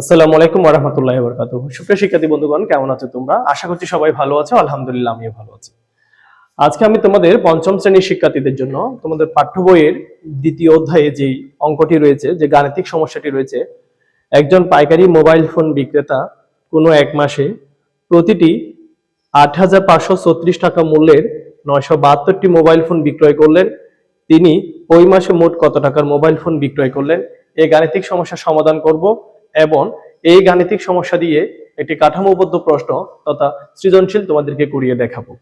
আসসালামু আলাইকুম ওরহামতুল্লাহ বরকাত সুপ্রিয় শিক্ষার্থী বন্ধুগণ, কেমন আছো তোমরা? আশা করছি সবাই ভালো আছো, আলহামদুলিল্লাহ আমিও ভালো আছি। আজকে আমি তোমাদের পঞ্চম শ্রেণির শিক্ষার্থীদের জন্য তোমাদের পাঠ্য বইয়ের দ্বিতীয় অধ্যায়ে যে অঙ্কটি রয়েছে, যে গাণিতিক সমস্যাটি রয়েছে, একজন পাইকারি মোবাইল ফোন বিক্রেতা কোনো এক মাসে প্রতিটি আট হাজার পাঁচশো ছত্রিশ টাকা মূল্যের নয়শো বাহাত্তরটি মোবাইল ফোন বিক্রয় করলেন। তিনি ওই মাসে মোট কত টাকার মোবাইল ফোন বিক্রয় করলেন? এই গাণিতিক সমস্যার সমাধান করব। এবং এই গাণিতিক সমস্যা দিয়ে একটি কাঠামোবদ্ধ প্রশ্ন তথা সৃজনশীল তোমাদেরকে করিয়ে দেখাবো।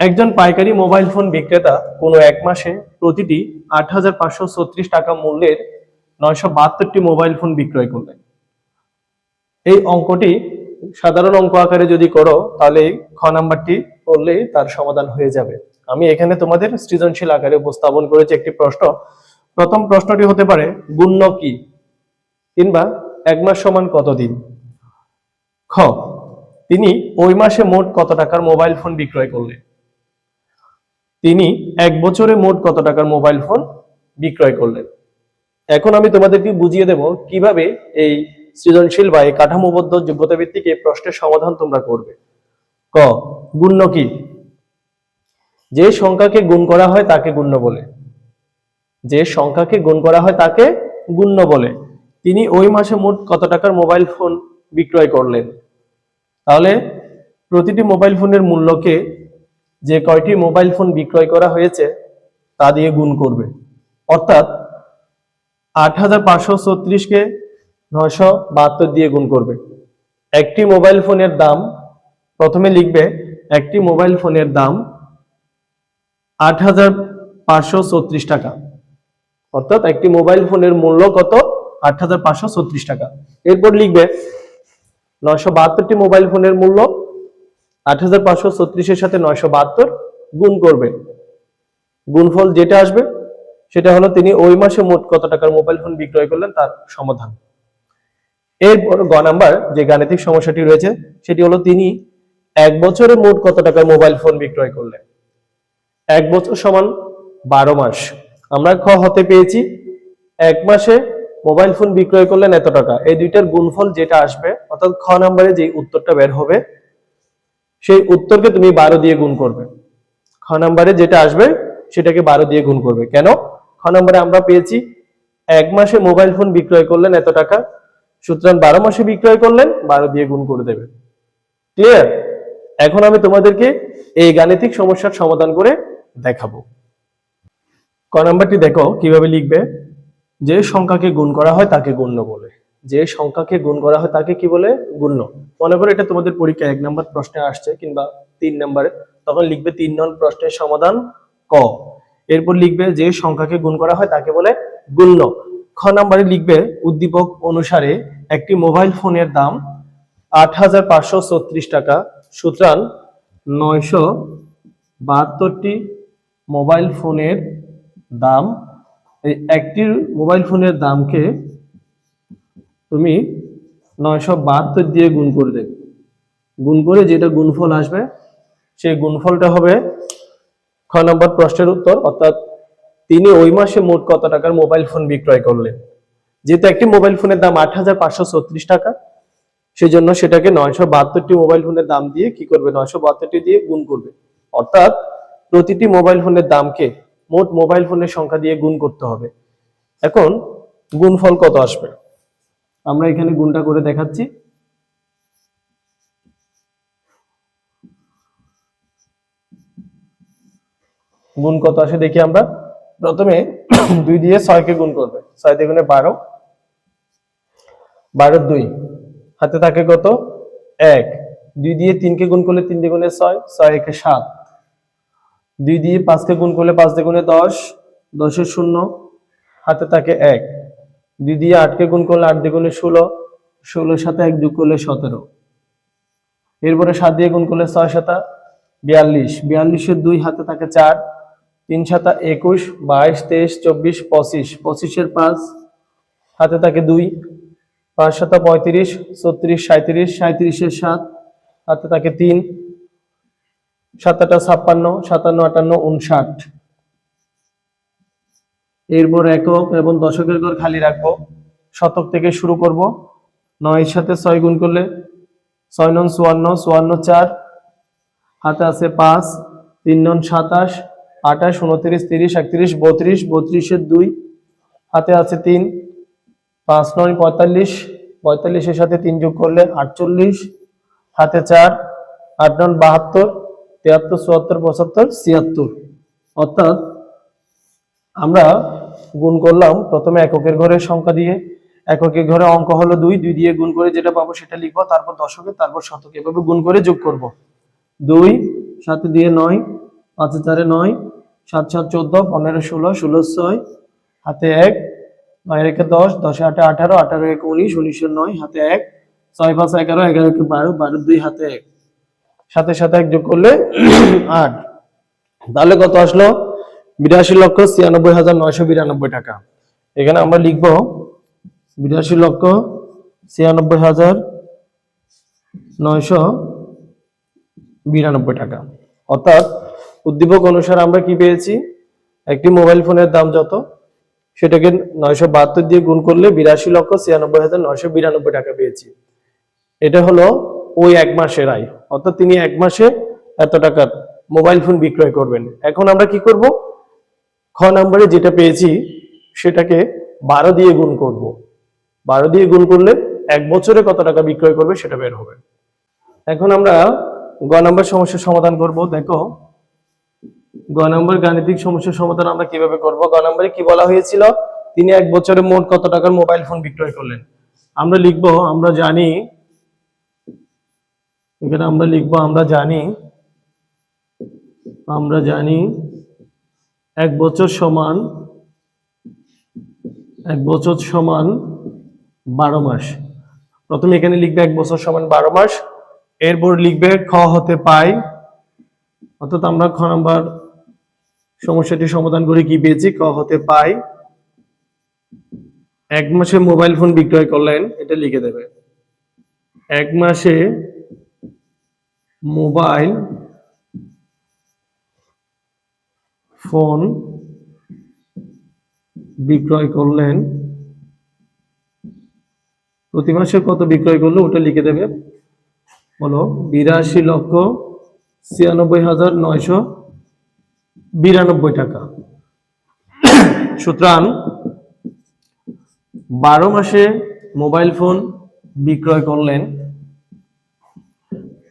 একজন পাইকারি মোবাইল ফোন বিক্রেতা কোনো এক মাসে প্রতিটি আট হাজার পাঁচশো ছত্রিশ টাকা মূল্যের নয়শো বাহাত্তরটি মোবাইল ফোন বিক্রয় করলেন। এই অঙ্কটি সাধারণ অঙ্ক আকারে যদি করো, তাহলে খ নাম্বারটি করলেই তার সমাধান হয়ে যাবে। আমি এখানে তোমাদের সৃজনশীল আকারে উপস্থাপন করেছি একটি প্রশ্ন। প্রথম প্রশ্নটি হতে পারে, গুণ্য কি? কিংবা এক মাস সমান কতদিন? খ, তিনি ওই মাসে মোট কত টাকার মোবাইল ফোন বিক্রয় করলেন? তিনি এক বছরে মোট কত টাকার মোবাইল ফোন বিক্রয় করলেন? এখন আমি তোমাদেরকে বুঝিয়ে দেব কীভাবে এই সৃজনশীল বা এই কাঠামোবদ্ধ যোগ্যতা ভিত্তিক এই প্রশ্নের সমাধান তোমরা করবে। ক, গুণ্য কি? যে সংখ্যাকে গুণ করা হয় তাকে গুণ্য বলে। যে সংখ্যাকে গুণ করা হয় তাকে গুণ্য বলে। তিনি ওই মাসে মোট কত টাকার মোবাইল ফোন বিক্রয় করলেন? তাহলে প্রতিটি মোবাইল ফোনের মূল্যকে যে কয়টি মোবাইল ফোন বিক্রয় করা হয়েছে, তা দিয়ে গুণ করবে। অর্থাৎ আট হাজার পাঁচশো ছত্রিশকে নয়শো বাহাত্তর দিয়ে গুণ করবে। একটি মোবাইল ফোনের দাম, প্রথমে লিখবে, একটি মোবাইল ফোনের দাম আট হাজার পাঁচশো ছত্রিশ টাকা। অর্থাৎ একটি মোবাইল ফোনের মূল্য কত? আট হাজার পাঁচশো ছত্রিশ টাকা। এরপর লিখবে নয়শো বাহাত্তরটি মোবাইল ফোনের মূল্য, আট হাজার পাঁচশো ছত্রিশের সাথে নয়শো বাহাত্তর গুণ করবে। গুণফল যেটা আসবে, সেটা হলো তিনি ওই মাসে মোট কত টাকার মোবাইল ফোন বিক্রয় করলেন তার সমাধান। এরপর গ নাম্বার যে গাণিতিক সমস্যাটি রয়েছে, সেটি হলো তিনি এক বছরে মোট কত টাকার মোবাইল ফোন বিক্রয় করলেন? এক বছর সমান বারো মাস। আমরা খ হতে পেয়েছি, এক মাসে মোবাইল ফোন বিক্রয় করলেন এত টাকা। এই দুইটার গুণফল যেটা আসবে, অর্থাৎ খ নাম্বারে যে উত্তরটা বের হবে, সেই উত্তরকে তুমি বারো দিয়ে গুণ করবে। খ নাম্বারে যেটা আসবে, সেটাকে বারো দিয়ে গুণ করবে। কেন? খ নাম্বারে আমরা পেয়েছি, এক মাসে মোবাইল ফোন বিক্রয় করলেন এত টাকা। সুতরাং বারো মাসে বিক্রয় করলেন, বারো দিয়ে গুণ করে দেবে। ক্লিয়ার? এখন আমি তোমাদেরকে এই গাণিতিক সমস্যার সমাধান করে দেখাবো। ক নাম্বারটি দেখো, কীভাবে লিখবে? যে সংখ্যাকে গুণ করা হয় তাকে গুণ্য বলে। যে সংখ্যাকে গুণ করা হয় তাকে কি বলে? গুণ্য। মনে করো এটা তোমাদের পরীক্ষা এক নম্বর প্রশ্নে আসছে কিংবা তিন নম্বরে। তখন লিখবে তিন নং প্রশ্নের সমাধান ক। এরপর লিখবে যে সংখ্যাকে গুণ করা হয় তাকে বলে গুণ্য। খ নাম্বারে লিখবে, উদ্দীপক অনুসারে একটি মোবাইল ফোনের দাম আট হাজার পাঁচশো ছত্রিশ টাকা। সুতরাং নয়শো বাহাত্তরটি মোবাইল ফোনের দাম এই একটি মোবাইল ফোনের দামকে তুমি নয়শো বাহাত্তর দিয়ে গুণ করে দেবে গুণ করে যেটা গুণফল আসবে, সেই গুণফলটা হবে খ নম্বর প্রশ্নের উত্তর, অর্থাৎ তিনি ওই মাসে মোট কত টাকার মোবাইল ফোন বিক্রয় করলেন? যেহেতু একটি মোবাইল ফোনের দাম আট হাজার পাঁচশো ছত্রিশ টাকা সেই জন্য সেটাকে নয়শো বাহাত্তরটি মোবাইল ফোনের দাম দিয়ে কি করবে? নয়শো বাহাত্তরটি দিয়ে গুণ করবে। অর্থাৎ প্রতিটি মোবাইল ফোনের দামকে মোট মোবাইল ফোনের সংখ্যা দিয়ে গুণ করতে হবে। এখন গুণফল কত আসবে? আমরা এখানে গুণটা করে দেখাচ্ছি। গুণ কত আসে দেখি আমরা। প্রথমে দুই দিয়ে ছয়কে গুণ করবে। ছয় দিয়ে গুণে বারো। বারো দুই। হাতে থাকে কত? এক। দুই দিয়ে তিনকে গুণ করলে তিন দিয়ে গুণে ছয়। ছয় একে সাত। দুই দিয়ে পাঁচকে গুণ করলে পাঁচ দিয়ে গুণে দশ, দশের শূন্য, হাতে থাকে এক। দুই দিয়ে আটকে গুণ করলে আট দিয়ে গুণে ষোলো, ষোলোর সাথে এক যোগ করলে সতেরো। এরপরে সাত দিয়ে গুণ করলে ছয় সাতা, বিয়াল্লিশ। বিয়াল্লিশের দুই হাতে থাকে চার, তিন সাতা একুশ, বাইশ, তেইশ, চব্বিশ, পঁচিশ। পঁচিশের পাঁচ হাতে থাকে দুই, পাঁচ সাতা পঁয়ত্রিশ, ছত্রিশ সাঁত্রিশ সাঁত্রিশের সাত হাতে থাকে তিন সাতাটা ছাপ্পান্ন, সাতান্ন, আটান্ন উনষাট এরপর একক এবং দশকের ঘর খালি রাখব। শতক থেকে শুরু করব। নয়ের সাথে ছয় গুণ করলে ছয় নন চুয়ান্ন চুয়ান্ন চার। হাতে আছে পাঁচ, তিন নন সাতাশ, আঠাশ, উনত্রিশ, তিরিশ, একত্রিশ, বত্রিশ, বত্রিশের দুই। হাতে আছে তিন, পাঁচ নয় পঁয়তাল্লিশ, পঁয়তাল্লিশের সাথে তিন যোগ করলে আটচল্লিশ। হাতে চার, আট নন বাহাত্তর তিয়াত্তর, চুয়াত্তর, পঁচাত্তর, ছিয়াত্তর। অর্থাৎ আমরা গুণ করলাম প্রথমে এককের ঘরের সংখ্যা দিয়ে, এককের ঘরে অঙ্ক হলো দুই দুই দিয়ে গুণ করে যেটা পাবো সেটা লিখব, তারপর দশকে, তারপর শতকে। এভাবে গুণ করে যোগ করব। দুই সাথে দিয়ে নয়, পাঁচে চারে নয়, সাত সাত, চোদ্দ, পনেরো, ষোলো ষোলো, ছয়, হাতে এক, নয় রেখে দশ, দশে, আটে, আঠারো আঠারো, এক, উনিশ উনিশের নয়, হাতে এক, ছয়, পাঁচ, এগারো এগারো, একে বারো বারো, দুই, হাতে এক। সাথে সাথে এক যোগ করলে আট। তাহলে কত আসলো? বিরাশি লক্ষ ছিয়ানব্বই হাজার নয়শো বিরানব্বই টাকা। এখানে আমরা লিখব, বিরাশি লক্ষ ছিয়ানব্বই হাজার নয়শো বিরানব্বই টাকা। অর্থাৎ উদ্দীপক অনুসারে আমরা কি পেয়েছি? একটি মোবাইল ফোনের দাম যত, সেটাকে নয়শো বাহাত্তর দিয়ে গুণ করলে বিরাশি লক্ষ ছিয়ানব্বই হাজার নয়শো বিরানব্বই টাকা পেয়েছি। এটা হলো ওই এক মাসের আয়। অর্থাৎ তিনি এক মাসে এত টাকার মোবাইল ফোন বিক্রয় করবেন। এখন আমরা কি করব? খ নম্বরে যেটা পেয়েছি, সেটাকে বারো দিয়ে গুণ করব। বারো দিয়ে গুণ করলে এক বছরে কত টাকা বিক্রয় করবে সেটা বের হবে। এখন আমরা গ নম্বর সমস্যার সমাধান করব। দেখো, গ নম্বর গাণিতিক সমস্যার সমাধান আমরা কীভাবে করব? গ নাম্বারে কি বলা হয়েছিল? তিনি এক বছরে মোট কত টাকার মোবাইল ফোন বিক্রয় করলেন? আমরা লিখব, আমরা জানি এখানে আমরা লিখব, আমরা জানি আমরা জানি এক বছর সমান, এক বছর সমান বারো মাস। প্রথমে এখানে লিখবে এক বছর সমান বারো মাস, এরপর লিখবে খ হতে পাই। অর্থাৎ আমরা খ নাম্বার সমস্যাটি সমাধান করে কি পেয়েছি? ক হতে পাই। এক মাসে মোবাইল ফোন বিক্রয় করলেন, এটা লিখে দেবে। এক মাসে মোবাইল, ফোন, বিক্রয় করলেন। প্রতি মাসে কত বিক্রয় করল ওটা লিখে দেবে। বলো, বিরাশি লক্ষ ছিয়ানব্বই হাজার নয়শো বিরানব্বই টাকা। সুতরাং বারো মাসে মোবাইল ফোন বিক্রয় করলেন।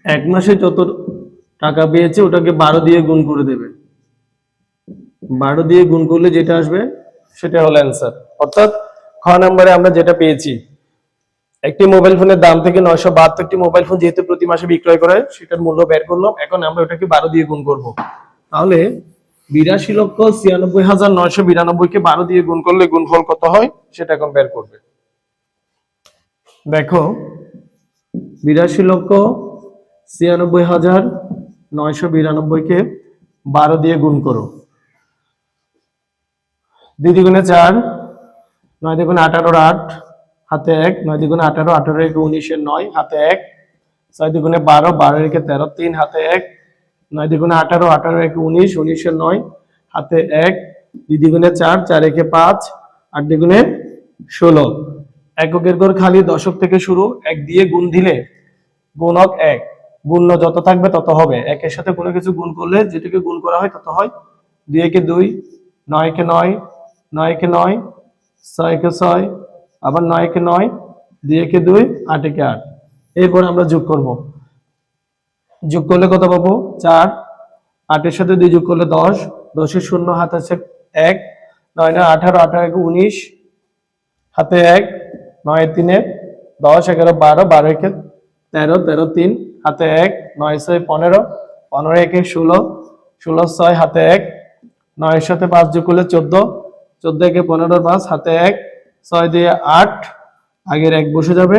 এক মাসে যত টাকা পেয়েছে ওটাকে বারো দিয়ে গুণ করে দেবে। বারো দিয়ে গুণ করলে যেটা আসবে, সেটা হলো অ্যান্সার অর্থাৎ খ নম্বরে আমরা যেটা পেয়েছি, একটি মোবাইল ফোনের দাম থেকে নয়শো বাহাত্তরটি মোবাইল ফোন যেহেতু প্রতি মাসে বিক্রয় করে, সেটার মূল্য বের করলাম, এখন আমরা ওটাকে বারো দিয়ে গুণ করব। তাহলে বিরাশি লক্ষ ছিয়ানব্বই হাজার নয়শো বিরানব্বই কে বারো দিয়ে গুণ করলে গুণফল কত হয়, সেটা এখন বের করবে। দেখো, বিরাশি লক্ষ ছিয়ানব্বই হাজার নয়শো বিরানব্বই কে বারো দিয়ে গুণ করো। দুই দ্বিগুণে চার, নয় দ্বিগুণে আঠারোর আট, হাতে এক, নয় দ্বিগুণে আঠারো আঠারো একে উনিশের নয়, হাতে এক, ছয় দ্বিগুণে বারো বারো একে তেরো, তিন, হাতে এক, নয় দ্বিগুণে আঠারো আঠারো একে উনিশ উনিশের নয়, হাতে এক, দুই দ্বিগুণে চার চার একে পাঁচ, আট দ্বিগুণে ষোলো। এককের ঘর খালি দশক থেকে শুরু, এক দিয়ে গুণ দিলে গুণক এক। গুণ্য যত থাকবে তত হবে। একের সাথে কোনো কিছু গুণ করলে যেটাকে গুণ করা হয় তত হয়। দুই একে দুই, নয় একে নয় নয় একে নয়, ছয় একে ছয়, আবার নয় একে নয়, দুই একে দুই, আট একে আট। এরপর আমরা যোগ করব। যোগ করলে কত পাবো? চার। আটের সাথে দুই যোগ করলে দশ। দশের শূন্য হাত আছে এক। নয় নয়, আঠারো আঠারো একে উনিশ। হাতে এক, নয় তিনে দশ, এগারো, বারো বারো একে তেরো তেরো তিন। হাতে এক, নয় ছয় পনেরো পনেরো একে ষোলো ষোলো ছয় হাতে এক নয়ের সাথে পাঁচ যোগ করলে চোদ্দ চোদ্দ একে পনেরো পাঁচ হাতে এক, ছয় দিয়ে আট, আগের এক বসে যাবে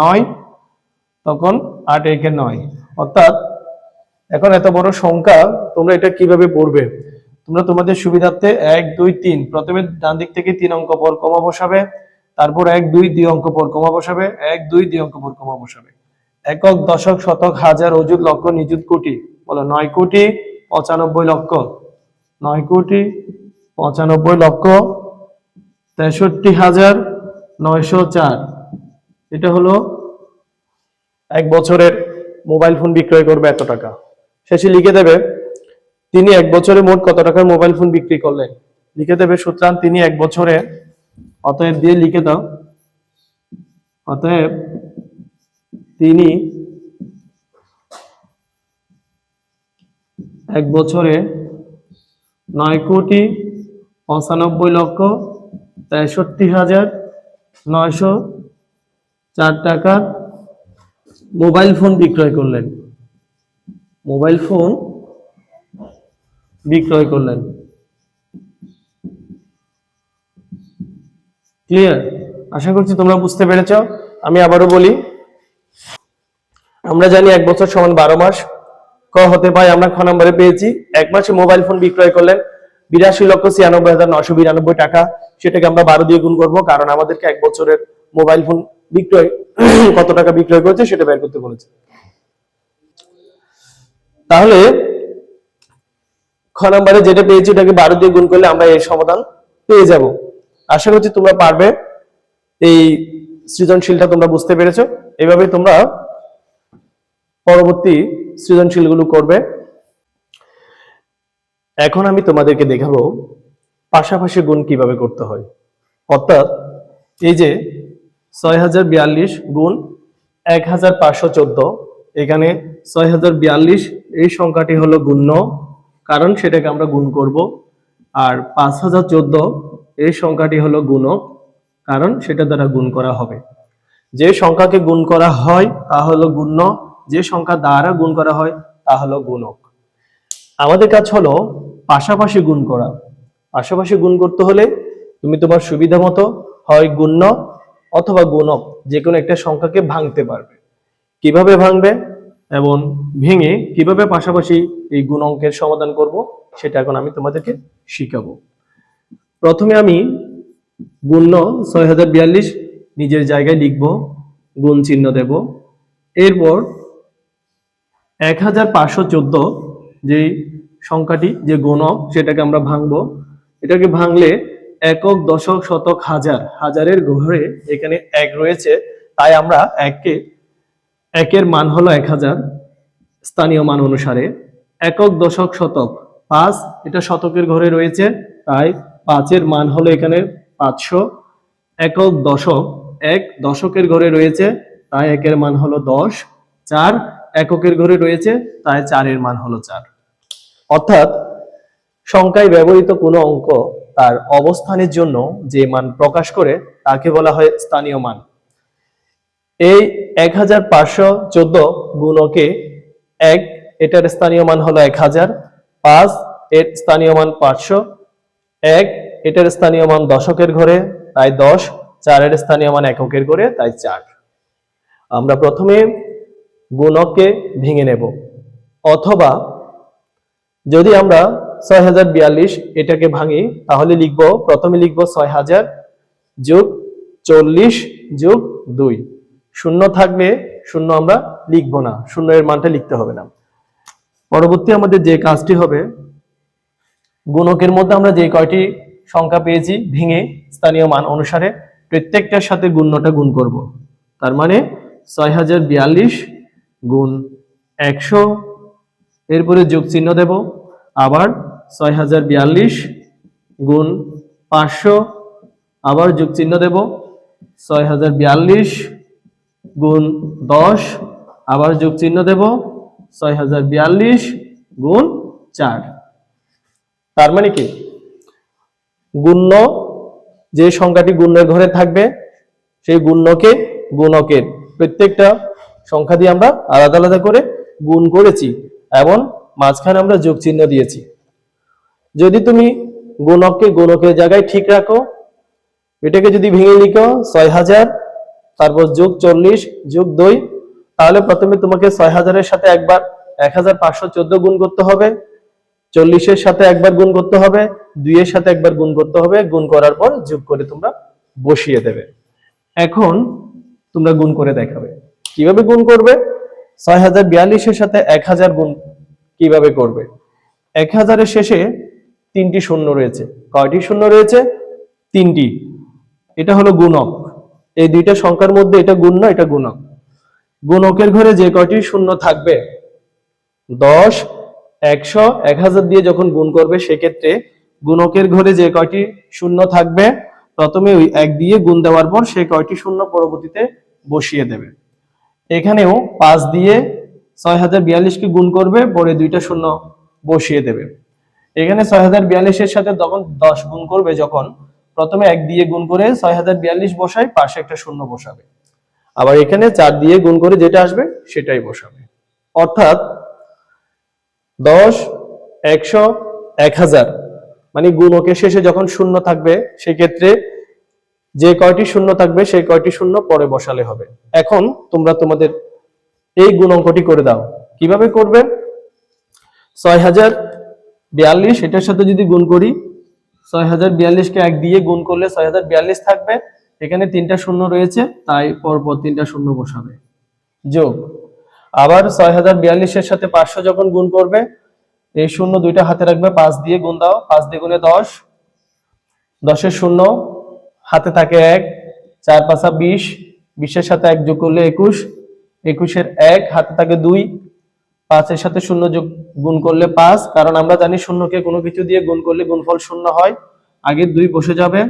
নয়, তখন আট একে নয়। অর্থাৎ এখন এত বড় সংখ্যা, তোমরা এটা কীভাবে পড়বে? তোমরা তোমাদের সুবিধার্থে এক, দুই, তিন, প্রথমে ডান দিক থেকে তিন অঙ্ক পর কমা বসাবে, তারপর এক, দুই দুই অঙ্ক পর কমা বসাবে, এক, দুই দুই অঙ্ক পর কমা বসাবে। একক দশক শতক হাজার অযুত লক্ষ, নিযুত কোটি, বলো নয় কোটি পঁচানব্বই লক্ষ, নয় কোটি পঁচানব্বই লক্ষ তেষট্টি হাজার নয়শো চার। এটা হলো এক বছরের মোবাইল ফোন বিক্রয় করবে এত টাকা। শেষে লিখে দেবে, তিনি এক বছরে মোট কত টাকার মোবাইল ফোন বিক্রি করলেন? লিখে দেবে, সুতরাং তিনি এক বছরে, অতএব দিয়ে লিখে দাও, অতএব তিনি এক বছরে নয় কোটি পঁচানব্বই লক্ষ তেষট্টি হাজার নয়শো চার টাকার মোবাইল ফোন বিক্রয় করলেন। মোবাইল ফোন বিক্রয় করলেন। ক্লিয়ার? আশা করছি তোমরা বুঝতে পেরেছ। আমি আবারও বলি আমরা জানি এক বছর সমান বারো মাস। ক হতে পারে আমরা খ নম্বরে পেয়েছি। এক মাসে মোবাইল ফোন বিক্রয় করলেন বিরাশি লক্ষ ছিয়ানব্বই হাজার নশো বিরানব্বই টাকা। সেটাকে আমরা বারো দিয়ে গুণ করব, কারণ আমাদেরকে এক বছরের মোবাইল ফোন বিক্রয় কত টাকা বিক্রয় করেছে সেটা বের করতে বলেছে। তাহলে খ নম্বরে যেটা পেয়েছি ওটাকে বারো দিয়ে গুণ করলে আমরা এর সমাধান পেয়ে যাব। আশা করছি তোমরা পারবে। এই সৃজনশীলটা তোমরা বুঝতে পেরেছ। এভাবে তোমরা পরবর্তী সৃজনশীলগুলো করবে। এখন আমি তোমাদেরকে দেখাবো পাশাপাশি গুণ কীভাবে করতে হয়। অর্থাৎ এই যে ছয় হাজার বিয়াল্লিশ গুণ এক হাজার পাঁচশো চোদ্দ, এখানে ছয় হাজার বিয়াল্লিশ এই সংখ্যাটি হলো গুণ্য, কারণ সেটাকে আমরা গুণ করব। আর পাঁচ হাজার চোদ্দ এই সংখ্যাটি হলো গুণক, কারণ সেটা দ্বারা গুণ করা হবে। যে সংখ্যাকে গুণ করা হয় তা হলো গুণ্য যে সংখ্যা দ্বারা গুণ করা হয়, তা হলো গুণক। আমাদের কাজ হলো পাশাপাশি গুণ করা। পাশাপাশি গুণ করতে হলে তুমি তোমার সুবিধা মতো হয় গুণ্য অথবা গুণক যে কোনো একটা সংখ্যাকে ভাঙতে পারবে। কীভাবে ভাঙবে এবং ভেঙে কীভাবে পাশাপাশি এই গুণ অঙ্কের সমাধান করব, সেটা এখন আমি তোমাদেরকে শিখাবো। প্রথমে আমি গুণ্য ছয় হাজার বিয়াল্লিশ নিজের জায়গায় লিখব, গুণ চিহ্ন দেব। এরপর এক হাজার পাঁচশো চোদ্দ যে সংখ্যাটি, যে গুণক, সেটাকে আমরা ভাঙবো। এটাকে ভাঙলে একক, দশক, শতক, হাজার, হাজারের ঘরে এখানে এক রয়েছে। তাই আমরা এককে, একের মান হলো এক হাজার, স্থানীয় মান অনুসারে। একক, দশক, শতক, পাঁচ, এটা শতকের ঘরে রয়েছে, তাই পাঁচের মান হলো এখানে পাঁচশো। একক, দশক, এক, দশকের ঘরে রয়েছে, তাই একের মান হলো দশ। চার এককের ঘরে রয়েছে, তাই চারের মান হলো চার। অর্থাৎ, সংখ্যায় ব্যবহৃত কোনো অঙ্ক তার অবস্থানের জন্য যে মান প্রকাশ করে, তাকে বলা হয় স্থানীয় মান। এই এক হাজার পাঁচশো চোদ্দ গুণকে এক, এটার স্থানীয় মান হলো এক হাজার পাঁচ, এর স্থানীয় মান পাঁচশো, এক, এটার স্থানীয় মান দশকের ঘরে, তাই দশ, চারের স্থানীয় মান এককের ঘরে, তাই চার। আমরা প্রথমে গুণককে ভেঙে নেব। অথবা যদি আমরা ছয় হাজার বিয়াল্লিশ এটাকে ভাঙি, তাহলে লিখব, প্রথমে লিখব ছয় হাজার যোগ চল্লিশ যোগ দুই। শূন্য থাকবে শূন্য আমরা লিখব না শূন্য এর মানটা লিখতে হবে না। পরবর্তী আমাদের যে কাজটি হবে, গুণকের মধ্যে আমরা যে কয়টি সংখ্যা পেয়েছি ভেঙে স্থানীয় মান অনুসারে প্রত্যেকটার সাথে গুণ্যটা গুণ করব। তার মানে ছয় হাজার বিয়াল্লিশ গুণ একশো। এরপরে যোগ চিহ্ন দেব। আবার ছয় হাজার বিয়াল্লিশ গুণ পাঁচশো। আবার যোগ চিহ্ন দেব। ছয় হাজার বিয়াল্লিশ গুণ দশ। আবার যোগ চিহ্ন দেব। ছয় হাজার বিয়াল্লিশ গুণ চার। তার মানে কি? গুণ্য, যে সংখ্যাটি গুণ্যের ঘরে থাকবে, সেই গুণ্যকে গুণকের প্রত্যেকটা সংখ্যা দিয়ে আমরা আলাদা আলাদা করে গুণ করেছি এবং মাঝখানে আমরা যোগ চিহ্ন দিয়েছি। যদি তুমি গুণককে গুণকের জায়গায় ঠিক রাখো, এটাকে যদি ভেঙে লিখো ছয় হাজার, তারপর যোগ চল্লিশ, যোগ দুই, তাহলে প্রথমে তোমাকে ছয় হাজারের সাথে একবার এক হাজার পাঁচশো চোদ্দ গুণ করতে হবে, চল্লিশের সাথে একবার গুণ করতে হবে, দুইয়ের সাথে একবার গুণ করতে হবে, গুণ করার পর যোগ করে তোমরা বসিয়ে দেবে। এখন তোমরা গুণ করে দেখাবে। কীভাবে গুণ করবে? ছয় হাজার বিয়াল্লিশের সাথে এক হাজার গুণ কীভাবে করবে? এক হাজারের শেষে তিনটি শূন্য রয়েছে। কয়টি শূন্য রয়েছে? তিনটি। এটা হলো গুণক। এই দুইটা সংখ্যার মধ্যে এটা গুণ না, এটা গুণক। গুণকের ঘরে যে কয়টি শূন্য থাকবে? দশ, একশো এক হাজার দিয়ে যখন গুণ করবে, সেক্ষেত্রে গুণকের ঘরে যে কয়টি শূন্য থাকবে, প্রথমে ওই এক দিয়ে গুণ দেওয়ার পর সে কয়টি শূন্য পরবর্তীতে বসিয়ে দেবে। এখানেও পাঁচ দিয়ে ছয় হাজার বিয়াল্লিশকে গুণ করবে, পরে দুইটা শূন্য বসিয়ে দেবে। এখানে ছয় হাজার বিয়াল্লিশের সাথে তখন দশ গুণ করবে যখন প্রথমে এক দিয়ে গুণ করে ছয় হাজার বিয়াল্লিশ বসায়, পাশে একটা শূন্য বসাবে। আবার এখানে চার দিয়ে গুণ করে যেটা আসবে, সেটাই বসাবে। অর্থাৎ দশ, একশো, এক হাজার মানে গুণকের শেষে যখন শূন্য থাকবে, সেক্ষেত্রে যে কয়টি শূন্য থাকবে, সেই কয়টি শূন্য পরে বসালে হবে। এখন তোমরা তোমাদের এই গুণ অঙ্কটি করে দাও। কীভাবে করবে? ছয় হাজার বিয়াল্লিশ, এটার সাথে যদি গুণ করি ছয় হাজার বিয়াল্লিশকে এক দিয়ে গুণ করলে ছয় হাজার বিয়াল্লিশ থাকবে। এখানে তিনটা শূন্য রয়েছে, তাই পরপর তিনটা শূন্য বসাবে। যোগ। আবার ছয় হাজার বিয়াল্লিশের সাথে পাঁচশো যখন গুণ করবে, এই শূন্য দুইটা হাতে রাখবে, পাঁচ দিয়ে গুণ দাও, পাঁচ দিয়ে গুণে দশ। দশের শূন্য হাতে থাকে এক, চার পাঁচা বিশ, বিশের সাথে এক যোগ করলে একুশ, একুশের এক, হাতে থাকে দুই, পাঁচের সাথে শূন্য যোগ গুণ করলে পাঁচ, কারণ আমরা জানি শূন্যকে কোনো কিছু দিয়ে গুণ করলে গুণফল শূন্য হয়, আগে দুই বসে যাবে,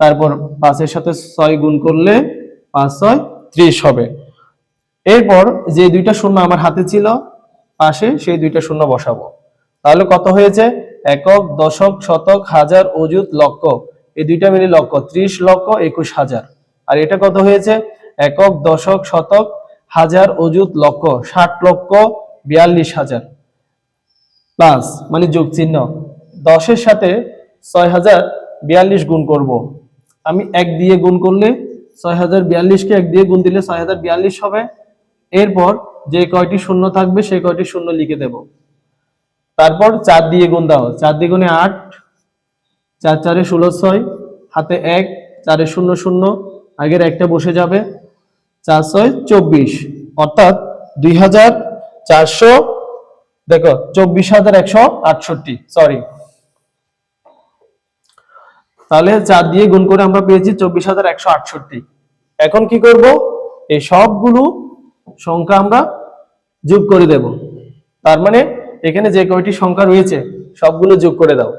তারপর পাঁচের সাথে ছয় গুণ করলে পাঁচ, ছয়, ত্রিশ হবে। এরপর যে দুইটা শূন্য আমার হাতে ছিল, পাশে সেই দুইটা শূন্য বসাবো। তাহলে কত হয়েছে? একক, দশক, শতক, হাজার, অযুত, লক্ষ। এই দুইটা মিলে লক্ষ, ত্রিশ লক্ষ একুশ হাজার। আর এটা কত হয়েছে? একক, দশক, শতক, হাজার, অযুত, লক্ষ, ষাট লক্ষ, বিয়াল্লিশ হাজার। প্লাস মানে যোগ চিহ্ন। দশের সাথে ছয় হাজার বিয়াল্লিশ গুণ করব। আমি এক দিয়ে গুণ করলে ছয় হাজার বিয়াল্লিশকে এক দিয়ে গুণ দিলে ছয় হাজার বিয়াল্লিশ হবে। এরপর যে কয়টি শূন্য থাকবে সেই কয়টি শূন্য লিখে দেব। তারপর চার দিয়ে গুণ দাও। চার দিয়ে গুণে আট চার চারে ষোলো ছয়, হাতে এক, চারে শূন্য শূন্য, আগের একটা বসে যাবে। চার ছয়, চব্বিশ। অর্থাৎ দুই হাজার চারশো, দেখো, চব্বিশ হাজার একশো আটষট্টি সরি তাহলে চার দিয়ে গুণ করে আমরা পেয়েছি চব্বিশ হাজার একশো আটষট্টি। এখন কি করব? এই সবগুলো সংখ্যা আমরা যোগ করে দেব। তার মানে এখানে যে কয়টি সংখ্যা রয়েছে, সবগুলো যোগ করে দাও।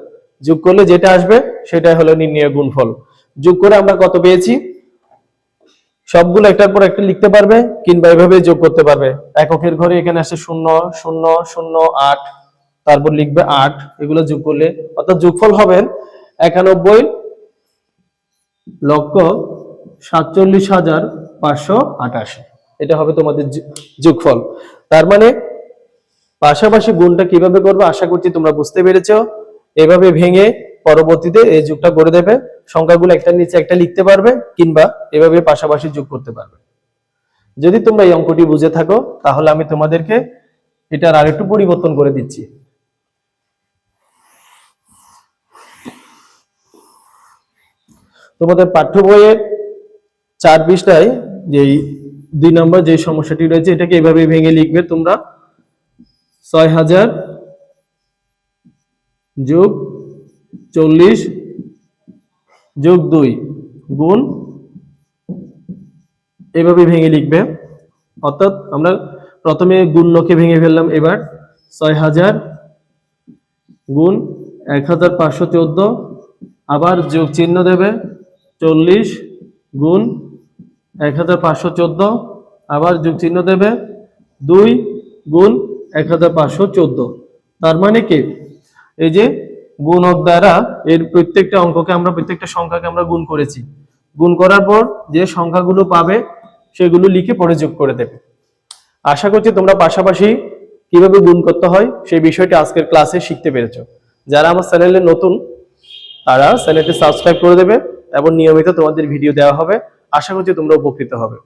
যোগ করলে যেটা আসবে সেটাই হলো নির্ণয় গুণফল। যোগ করে আমরা কত পেয়েছি? সবগুলো একটার পর একটা লিখতে পারবে কিংবা এভাবে যোগ করতে পারবে। এককের ঘরে এখানে আসে শূন্য শূন্য শূন্য, আট। তারপর লিখবে আট। এগুলো যোগ করলে অর্থাৎ যোগফল হবে একানব্বই লক্ষ সাতচল্লিশ হাজার পাঁচশো আটাশি। এটা হবে তোমাদের যোগফল। তার মানে পাশাপাশি গুণটা কীভাবে করবে আশা করছি তোমরা বুঝতে পেরেছ। এভাবে ভেঙে পরবর্তীতে এই যোগটা করে দেবে। সংখ্যাগুলো একটা নিচে একটা লিখতে পারবে কিংবা এভাবে পাশাপাশি যোগ করতে পারবে। যদি তোমরা এই অঙ্কটি বুঝে থাকো, তাহলে আমি তোমাদেরকে এটার আরেকটু পরিবর্তন করে দিচ্ছি। তোমাদের পাঠ্য বইয়ের চার পৃষ্ঠায় যেই দুই নম্বর যে সমস্যাটি রয়েছে, এটাকে এভাবে ভেঙে লিখবে তোমরা। ছয় হাজার যোগ চল্লিশ যোগ দুই গুণ এভাবে ভেঙে লিখবে। অর্থাৎ আমরা প্রথমে গুণকে ভেঙে ফেললাম, এবার ছয় হাজার গুণ এক হাজার পাঁচশো চোদ্দ, আবার যোগ চিহ্ন দেবে চল্লিশ গুণ এক হাজার পাঁচশো চোদ্দ, আবার যোগ চিহ্ন দেবে দুই গুণ এক হাজার পাঁচশো চোদ্দ। তার মানে কি? এই যে গুণক দ্বারা এর প্রত্যেকটা অঙ্ককে আমরা, প্রত্যেকটা সংখ্যাকে আমরা গুণ করেছি। গুণ করার পর যে সংখ্যাগুলো পাবে, সেগুলো লিখে পরে যোগ করে দেবে। আশা করছি তোমরা পাশাপাশি কীভাবে গুণ করতে হয়, সেই বিষয়টি আজকের ক্লাসে শিখতে পেরেছ। যারা আমার চ্যানেলে নতুন, তারা চ্যানেলটি সাবস্ক্রাইব করে দেবে এবং নিয়মিত তোমাদের ভিডিও দেওয়া হবে। আশা করছি তোমরা উপকৃত হবে।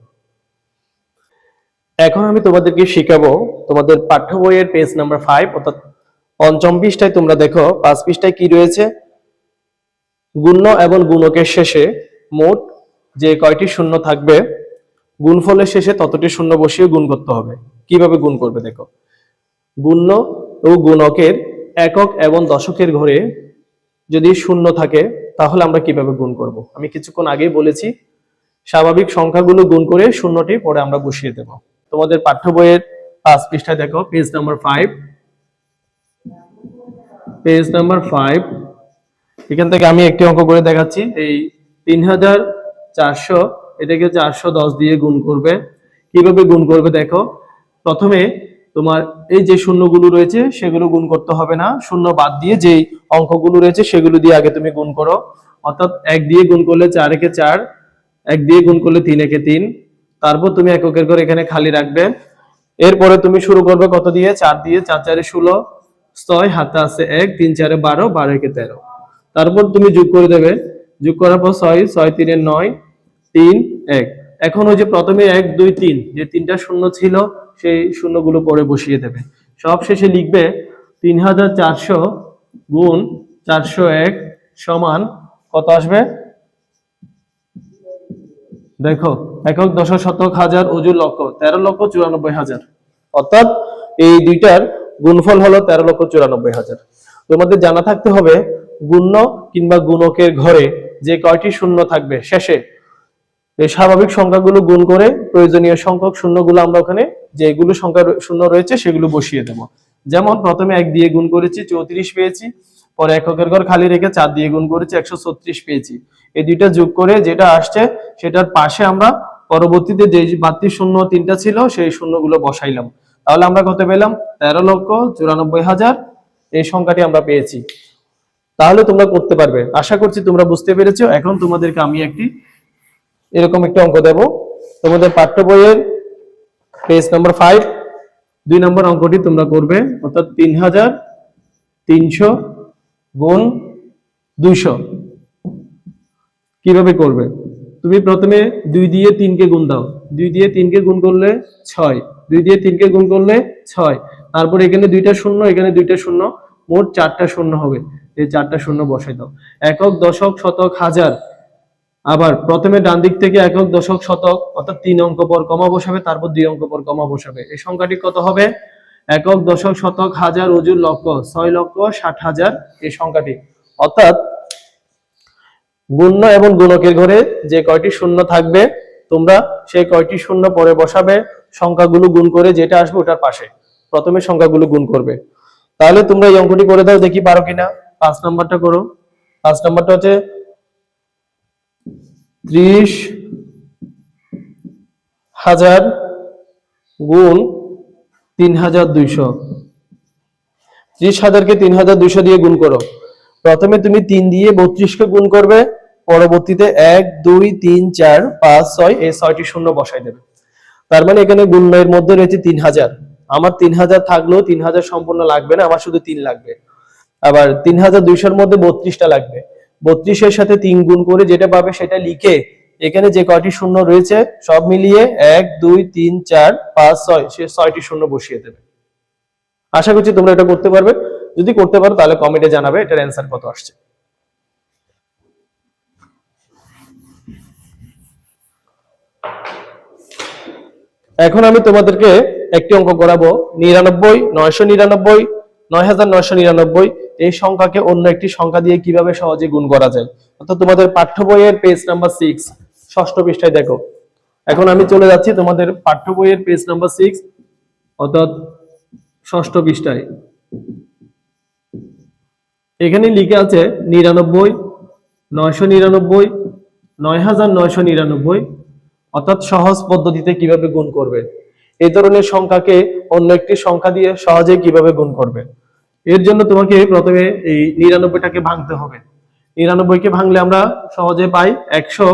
এখন আমি তোমাদেরকে শিখাবো তোমাদের পাঠ্য বইয়ের পেজ নাম্বার ফাইভ অর্থাৎ পঞ্চম পৃষ্ঠায় তোমরা দেখো, পাঁচ পৃষ্ঠায় কি রয়েছে? গুণ্য এবং গুণকের শেষে মোট যে কয়টি শূন্য থাকবে, গুণফলের শেষে ততটি শূন্য বসিয়ে গুণ করতে হবে। কীভাবে গুণ করবে দেখো? গুণ্য ও গুণকের একক এবং দশকের ঘরে যদি শূন্য থাকে, তাহলে আমরা কীভাবে গুণ করব? আমি কিছুক্ষণ আগেই বলেছি, স্বাভাবিক সংখ্যাগুলো গুণ করে শূন্যটি পরে আমরা বসিয়ে দেব। তোমাদের পাঠ্য বইয়ের পাঁচ পৃষ্ঠায় দেখো page number five page number five এখান থেকে আমি একটি অঙ্ক করে দেখাচ্ছি। এই তিন হাজার চারশো, এটাকে চারশো দশ দিয়ে গুণ করবে। কীভাবে গুণ করবে দেখো? প্রথমে তোমার এই যে শূন্যগুলো রয়েছে, সেগুলো গুণ করতে হবে না। শূন্য বাদ দিয়ে যেই অঙ্কগুলো রয়েছে, সেগুলো দিয়ে আগে তুমি গুণ করো। অর্থাৎ এক দিয়ে গুণ করলে চার একে চার, এক দিয়ে গুণ করলে তিন একে তিন। তারপর তুমি এককের করে এখানে খালি রাখবে। এরপরে তুমি শুরু করবে কত দিয়ে? চার দিয়ে, চার চারে ষোলো। ছয়, হাতে আছে এক, তিন, চারে বারো বারো একে তেরো। তারপর তুমি যোগ করে দেবে। যোগ করার পর ছয় ছয় তিনের নয়, তিন, এক। এখন ওই যে প্রথমে এক, দুই, তিন, যে তিনটা শূন্য ছিল, সেই শূন্যগুলো পরে বসিয়ে দেবে। সব শেষে লিখবে তিন হাজার চারশো গুণ চারশো এক সমান কত আসবে? দেখো, একক দশ শতক হাজার অজুর লক্ষ, তেরো লক্ষ চুরানব্বই হাজার। অর্থাৎ এই দুইটার গুণফল হলো তেরো লক্ষ চুরানব্বই হাজার। তোমাদের জানা থাকতে হবে, গুণ্য কিংবা গুণকের ঘরে যে কয়টি শূন্য থাকবে শেষে, এই স্বাভাবিক সংখ্যাগুলো গুণ করে প্রয়োজনীয় সংখ্যক শূন্যগুলো আমরা ওখানে যেগুলো সংখ্যা শূন্য রয়েছে সেগুলো বসিয়ে দেব। যেমন প্রথমে এক দিয়ে গুণ করেছি, চৌত্রিশ পেয়েছি। পরে এককের ঘর খালি রেখে চার দিয়ে গুণ করেছি, একশো ছত্রিশ পেয়েছি। এই দুইটা যোগ করে যেটা আসছে, সেটার পাশে আমরা পরবর্তীতে যে বাড়তি শূন্য তিনটা ছিল, সেই শূন্যগুলো বসাইলাম। তাহলে আমরা কত পেলাম? তেরো লক্ষ চুরানব্বই হাজার। এই সংখ্যাটি আমরা পেয়েছি। তাহলে তোমরা করতে পারবে। আশা করছি তোমরা বুঝতে পেরেছ। এখন তোমাদেরকে আমি একটি এরকম একটা অঙ্ক দেব। তোমাদের পাঠ্য বইয়ের পেজ নাম্বার ফাইভ দুই নম্বর অঙ্কটি তোমরা করবে। অর্থাৎ তিন হাজার তিনশো গুণ দুইশো। কীভাবে করবে? তুমি প্রথমে দুই দিয়ে তিনকে গুণ দাও। দুই দিয়ে তিনকে গুণ করলে ছয়। দুই দিয়ে তিনকে গুণ করলে ছয়। তারপর এখানে দুইটা শূন্য, এখানে দুইটা শূন্য। মোট চারটা শূন্য হবে। এই চারটা শূন্য বসাই দাও। একক, দশক, শতক, হাজার। আবার প্রথমে ডান দিক থেকে একক, দশক, শতক, অর্থাৎ তিন অঙ্ক পর কমা বসাবে, তারপর দুই অঙ্ক পর কমা বসাবে। এই সংখ্যাটি কত হবে? একক, দশক, শতক, হাজার অজুর লক্ষ ছয় লক্ষ ষাট হাজার। এই সংখ্যাটি। অর্থাৎ গুণ্য এবং গুণকের ঘরে যে কয়টি শূন্য থাকবে, তোমরা সেই কয়টি শূন্য পরে বসাবে, সংখ্যাগুলো গুণ করে যেটা আসবে ওটার পাশে। প্রথমে সংখ্যাগুলো গুণ করবে। তাহলে তোমরা এই অঙ্কটি করে দাও, দেখি পারো কিনা। পাঁচ নাম্বারটা করো। পাঁচ নাম্বারটা হচ্ছে ত্রিশ হাজার গুণ তিন হাজার দুইশো। ত্রিশ হাজারকে তিন হাজার দুইশো দিয়ে গুণ করো। প্রথমে তুমি তিন দিয়ে বত্রিশকে গুণ করবে, পরবর্তীতে এক, দুই, তিন, চার, পাঁচ, ছয়, এই ছয়টি শূন্য বসাই দেবে। তার মানে এখানে গুণের মধ্যে রয়েছে তিন হাজার। আমার তিন হাজার থাকলেও তিন হাজার সম্পূর্ণ লাগবে না, আমার শুধু তিন লাগবে। আবার তিন হাজার দুইশোর মধ্যে বত্রিশটা লাগবে। বত্রিশের সাথে তিন গুণ করে যেটা পাবে সেটা লিখে এখানে যে কয়টি শূন্য রয়েছে, সব মিলিয়ে এক, দুই, তিন, চার, পাঁচ, ছয়, সে ছয়টি শূন্য বসিয়ে দেবে। আশা করছি তোমরা এটা করতে পারবে। যদি করতে পারো, তাহলে কমেন্টে জানাবে, এটার অ্যান্সার কত আসছে। এখন আমি তোমাদেরকে একটি অঙ্ক করাবো, নিরানব্বই, নয়শো নিরানব্বই, নয় হাজার নয়শো নিরানব্বই, এই সংখ্যাকে অন্য একটি সংখ্যা দিয়ে কীভাবে সহজে গুণ করা যায়। অর্থাৎ তোমাদের পাঠ্য বইয়ের পেজ নাম্বার সিক্স ষষ্ঠ পৃষ্ঠায় দেখো। এখন আমি চলে যাচ্ছি তোমাদের পাঠ্য বইয়ের পেজ নাম্বার সিক্স অর্থাৎ ষষ্ঠ পৃষ্ঠায়। এখানে লিখে আছে নিরানব্বই, নয়শো নিরানব্বই, নয় হাজার নয়শো নিরানব্বই। অর্থাৎ সহজ পদ্ধতিতে কীভাবে গুণ করবে? এই ধরনের সংখ্যাকে অন্য একটি সংখ্যা দিয়ে সহজে কীভাবে গুণ করবে? এর জন্য তোমাকে প্রথমে এই নিরানব্বইটাকে ভাঙতে হবে। নিরানব্বইকে ভাঙলে আমরা সহজে পাই একশো,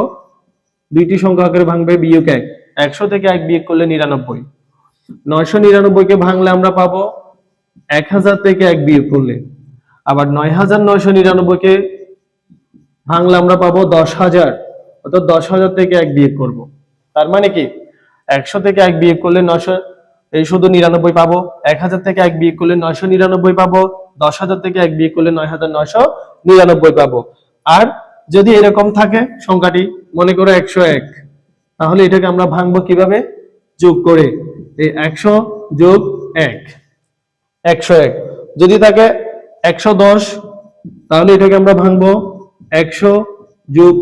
দুইটি সংখ্যা আকারে ভাঙবে বিয়োগ এক। একশো থেকে এক বিয়োগ করলে নিরানব্বই। নয়শো নিরানব্বইকে ভাঙলে আমরা পাবো এক হাজার থেকে এক বিয়োগ করলে। আবার নয় হাজার নয়শো নিরানব্বইকে ভাঙলে আমরা পাবো দশ হাজার অর্থাৎ দশ হাজার থেকে এক বিয়োগ করব। তার মানে কি? একশো থেকে এক বিয়োগ করলে নয়শো, এই শুধু নিরানব্বই পাবো। এক হাজার থেকে এক বিয়োগ করলে নয়শো নিরানব্বই পাবো। দশ হাজার থেকে এক বিয়োগ করলে নয় হাজার নয়শো নিরানব্বই পাবো। আর যদি এরকম থাকে সংখ্যাটি, মনে করো একশো এক, তাহলে এটাকে আমরা ভাঙবো কীভাবে? যোগ করে। এই একশো যোগ এক, একশো এক। যদি থাকে একশো দশ, তাহলে এটাকে আমরা ভাঙবো একশো যোগ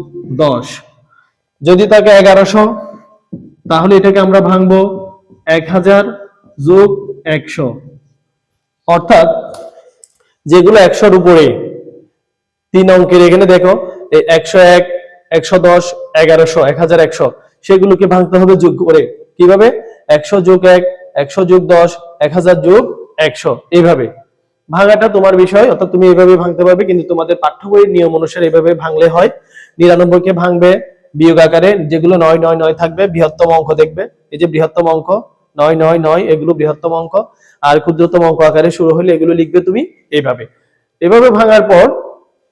দশ। যদি থাকে এগারোশো, তাহলে এটাকে আমরা ভাঙবো এক হাজার যোগ একশো। অর্থাৎ যেগুলো একশোর উপরে, তিন অঙ্কের এখানে দেখো একশো এক, একশো দশ, এগারোশো, এক হাজার একশো, সেগুলোকে ভাঙতে হবে যোগ করে। কীভাবে? একশো যোগ এক, একশো যোগ দশ, এক হাজার যোগ একশো। এইভাবে। ভাঙাটা তোমার বিষয়, অর্থাৎ তুমি এইভাবে ভাঙতে পারবে, কিন্তু তোমাদের পাঠ্য বইয়ের নিয়ম অনুসারে এইভাবে ভাঙলে হয়। নিরানব্বইকে ভাঙবে, বিয়োগ আকারে, যেগুলো নয় নয় নয় থাকবে, বৃহত্তম অঙ্ক দেখবে। এই যে বৃহত্তম অঙ্ক, নয় নয় নয়, এগুলো বৃহত্তম অঙ্ক, আর ক্ষুদ্রতম অঙ্ক আকারে শুরু হলে এগুলো লিখবে তুমি এইভাবে এভাবে ভাঙার পর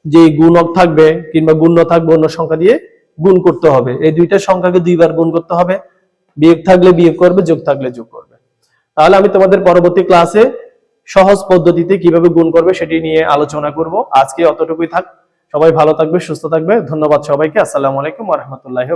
যে গুণক থাকবে কিংবা গুণ্য থাকবে অন্য সংখ্যা দিয়ে গুণ করতে হবে। এই দুইটা সংখ্যাকে দুইবার গুণ করতে হবে। বিয়োগ থাকলে বিয়োগ করবে, যোগ থাকলে যোগ করবে। তাহলে আমি তোমাদের পরবর্তী ক্লাসে সহজ পদ্ধতিতে কীভাবে গুণ করবে সেটি নিয়ে আলোচনা করব। আজকে অতটুকুই থাক। সবাই ভালো থাকবে, সুস্থ থাকবে। ধন্যবাদ সবাইকে। আসসালামু আলাইকুম রহমতুল্লাহ